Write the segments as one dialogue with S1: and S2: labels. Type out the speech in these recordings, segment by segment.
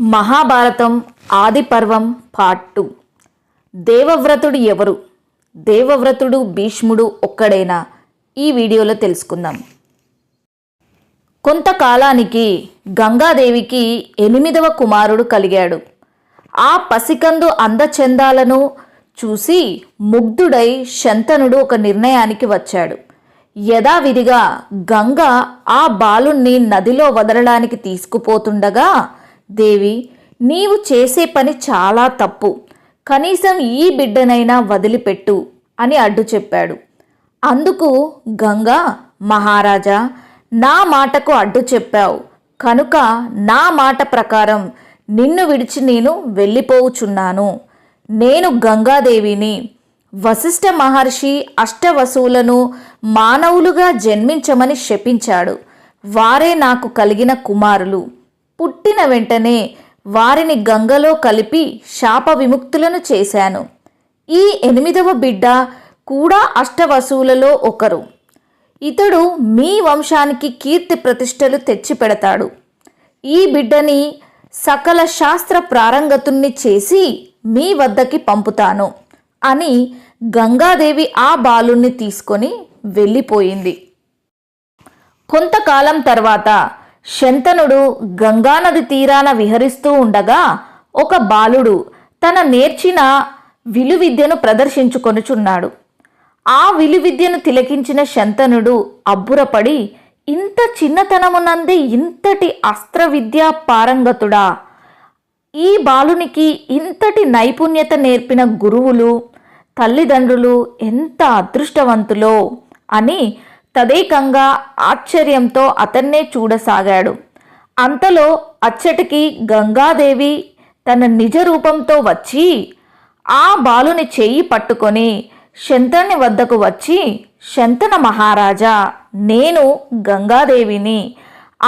S1: మహాభారతం ఆది పర్వం part two. దేవవ్రతుడు ఎవరు? దేవవ్రతుడు భీష్ముడు ఒక్కడేనా? ఈ వీడియోలో తెలుసుకుందాం. కొంతకాలానికి గంగాదేవికి ఎనిమిదవ కుమారుడు కలిగాడు. ఆ పసికందు అందచందాలను చూసి ముగ్ధుడై శంతనుడు ఒక నిర్ణయానికి వచ్చాడు. యథావిధిగా గంగ ఆ బాలుణ్ణి నదిలో వదలడానికి తీసుకుపోతుండగా దేవి నీవు చేసే పని చాలా తప్పు. కనీసం ఈ బిడ్డనైనా వదిలిపెట్టు అని అడ్డు చెప్పాడు. అందుకు గంగ మహారాజా నా మాటకు అడ్డు చెప్పావు. కనుక నా మాట ప్రకారం నిన్ను విడిచి నేను వెళ్ళిపోవుచున్నాను నేను గంగాదేవిని వశిష్ఠ మహర్షి అష్టవసువులను మానవులుగా జన్మించమని శపించాడు. వారే నాకు కలిగిన కుమారులు. పుట్టిన వెంటనే వారిని గంగలో కలిపి శాప విముక్తులను చేశాను. ఈ ఎనిమిదవ బిడ్డ కూడా అష్టవసువులలో ఒకరు. ఇతడు మీ వంశానికి కీర్తి ప్రతిష్టలు తెచ్చిపెడతాడు. ఈ బిడ్డని సకల శాస్త్ర ప్రారంగతుణ్ణి చేసి మీ వద్దకి పంపుతాను అని గంగాదేవి ఆ బాలుణ్ణి తీసుకొని వెళ్ళిపోయింది. కొంతకాలం తర్వాత శంతనుడు గంగానది తీరాన విహరిస్తూ ఉండగా ఒక బాలుడు తన నేర్చిన విలువిద్యను ప్రదర్శించుకొనుచున్నాడు. ఆ విలువిద్యను తిలకించిన శంతనుడు అబ్బురపడి ఇంత చిన్నతనమునందే ఇంతటి అస్త్ర విద్యా పారంగతుడా! ఈ బాలునికి ఇంతటి నైపుణ్యత నేర్పిన గురువులు తల్లిదండ్రులు ఎంత అదృష్టవంతులో! అని తదేకంగా ఆశ్చర్యంతో అతన్నే చూడసాగాడు. అంతలో అచ్చటికి గంగాదేవి తన నిజ రూపంతో వచ్చి ఆ బాలుని చెయ్యి పట్టుకొని శంతని వద్దకు వచ్చి శంతన మహారాజా నేను గంగాదేవిని.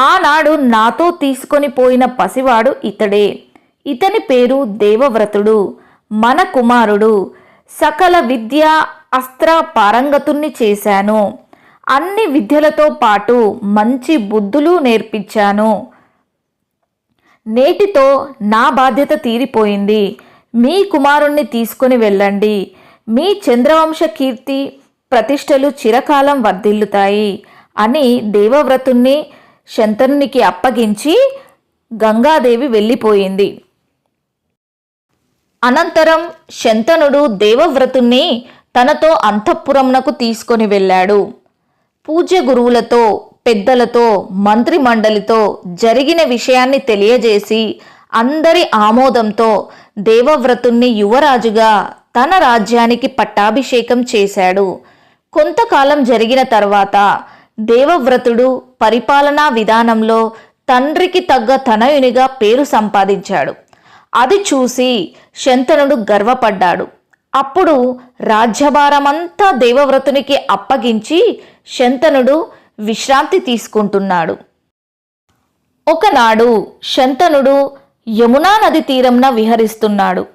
S1: ఆనాడు నాతో తీసుకొని పోయిన పసివాడు ఇతడే. ఇతని పేరు దేవవ్రతుడు మన కుమారుడు. సకల విద్య అస్త్ర పారంగతుణ్ణి చేశాను. అన్ని విద్యలతో పాటు మంచి బుద్ధులు నేర్పించాను. నేటితో నా బాధ్యత తీరిపోయింది. మీ కుమారుణ్ణి తీసుకొని వెళ్ళండి. మీ చంద్రవంశ కీర్తి ప్రతిష్టలు చిరకాలం వర్ధిల్లుతాయి అని దేవవ్రతుణ్ణి శంతనునికి అప్పగించి గంగాదేవి వెళ్ళిపోయింది. అనంతరం శంతనుడు దేవవ్రతుణ్ణి తనతో అంతఃపురంనకు తీసుకొని వెళ్ళాడు. పూజ్య గురువులతో పెద్దలతో మంత్రి మండలితో జరిగిన విషయాన్ని తెలియజేసి అందరి ఆమోదంతో దేవవ్రతుణ్ణి యువరాజుగా తన రాజ్యానికి పట్టాభిషేకం చేశాడు. కొంతకాలం జరిగిన తర్వాత దేవవ్రతుడు పరిపాలనా విధానంలో తండ్రికి తగ్గ తనయునిగా పేరు సంపాదించాడు. అది చూసి శంతనుడు గర్వపడ్డాడు. అప్పుడు రాజ్యభారమంతా దేవవ్రతునికి అప్పగించి శంతనుడు విశ్రాంతి తీసుకుంటున్నాడు. ఒకనాడు శంతనుడు యమునా నది తీరంన విహరిస్తున్నాడు.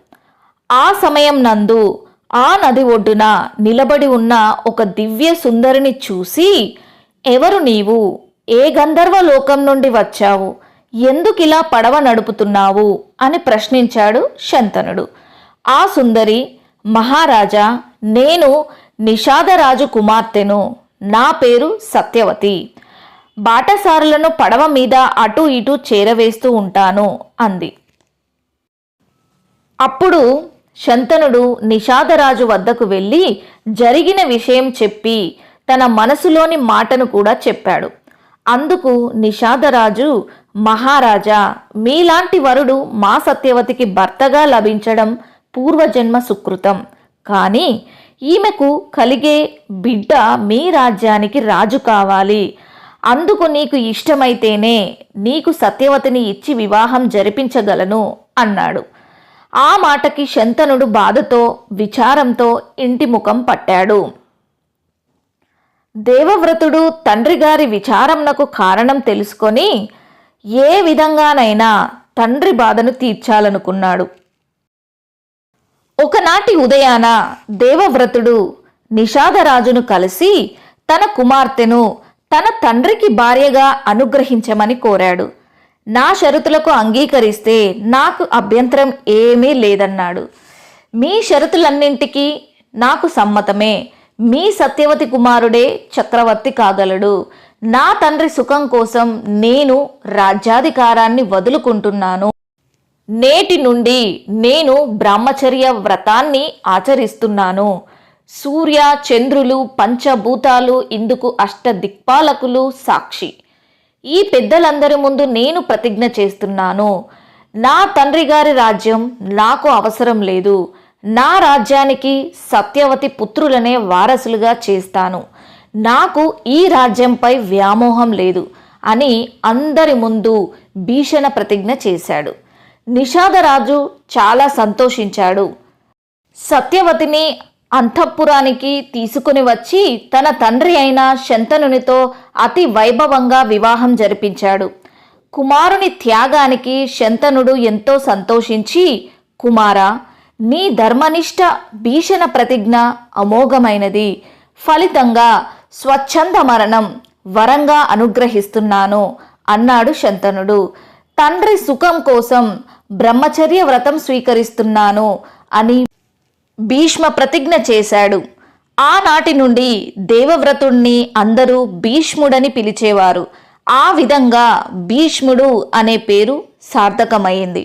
S1: ఆ సమయం నందు ఆ నది ఒడ్డున నిలబడి ఉన్న ఒక దివ్య సుందరిని చూసి ఎవరు నీవు? ఏ గంధర్వ లోకం నుండి వచ్చావు? ఎందుకిలా పడవ నడుపుతున్నావు? అని ప్రశ్నించాడు శంతనుడు. ఆ సుందరి మహారాజా నేను నిషాదరాజు కుమార్తెను నా పేరు సత్యవతి. బాటసారులను పడవ మీద అటు ఇటు చేరవేస్తూ ఉంటాను అంది. అప్పుడు శంతనుడు నిషాదరాజు వద్దకు వెళ్ళి జరిగిన విషయం చెప్పి తన మనసులోని మాటను కూడా చెప్పాడు. అందుకు నిషాదరాజు మహారాజా మీలాంటి వరుడు మా సత్యవతికి భర్తగా లభించడం పూర్వజన్మ సుకృతం. కానీ ఈమెకు కలిగే బిడ్డ మీ రాజ్యానికి రాజు కావాలి. అందుకు నీకు ఇష్టమైతేనే నీకు సత్యవతిని ఇచ్చి వివాహం జరిపించగలను అన్నాడు. ఆ మాటకి శంతనుడు బాధతో విచారంతో ఇంటి ముఖం పట్టాడు. దేవవ్రతుడు తండ్రి గారి విచారంనకు కారణం తెలుసుకొని ఏ విధంగానైనా తండ్రి బాధను తీర్చాలనుకున్నాడు. ఒకనాటి ఉదయాన దేవవ్రతుడు నిషాదరాజును కలిసి తన కుమార్తెను తన తండ్రికి భార్యగా అనుగ్రహించమని కోరాడు. నా షరతులకు అంగీకరిస్తే నాకు అభ్యంతరం ఏమీ లేదన్నాడు. మీ షరతులన్నింటికీ నాకు సమ్మతమే. మీ సత్యవతి కుమారుడే చక్రవర్తి కాగలడు. నా తండ్రి సుఖం కోసం నేను రాజ్యాధికారాన్ని వదులుకుంటున్నాను. నేటి నుండి నేను బ్రహ్మచర్య వ్రతాన్ని ఆచరిస్తున్నాను. సూర్య చంద్రులు పంచభూతాలు ఇందుకు అష్ట దిక్పాలకులు సాక్షి. ఈ పెద్దలందరి ముందు నేను ప్రతిజ్ఞ చేస్తున్నాను. నా తండ్రి గారి రాజ్యం నాకు అవసరం లేదు. నా రాజ్యానికి సత్యవతి పుత్రులనే వారసులుగా చేస్తాను. నాకు ఈ రాజ్యంపై వ్యామోహం లేదు అని అందరి ముందు భీషణ ప్రతిజ్ఞ చేశాడు. నిషాదరాజు చాలా సంతోషించాడు. సత్యవతిని అంతఃపురానికి తీసుకుని వచ్చి తన తండ్రి అయిన శంతనునితో అతి వైభవంగా వివాహం జరిపించాడు. కుమారుని త్యాగానికి శంతనుడు ఎంతో సంతోషించి కుమారా నీ ధర్మనిష్ట భీషణ ప్రతిజ్ఞ అమోఘమైనది. ఫలితంగా స్వచ్ఛంద మరణం వరంగా అనుగ్రహిస్తున్నాను అన్నాడు శంతనుడు. తండ్రి సుఖం కోసం బ్రహ్మచర్య వ్రతం స్వీకరిస్తున్నాను అని భీష్మ ప్రతిజ్ఞ చేశాడు. ఆనాటి నుండి దేవవ్రతుణ్ణి అందరూ భీష్ముడని పిలిచేవారు. ఆ విధంగా భీష్ముడు అనే పేరు సార్థకమైంది.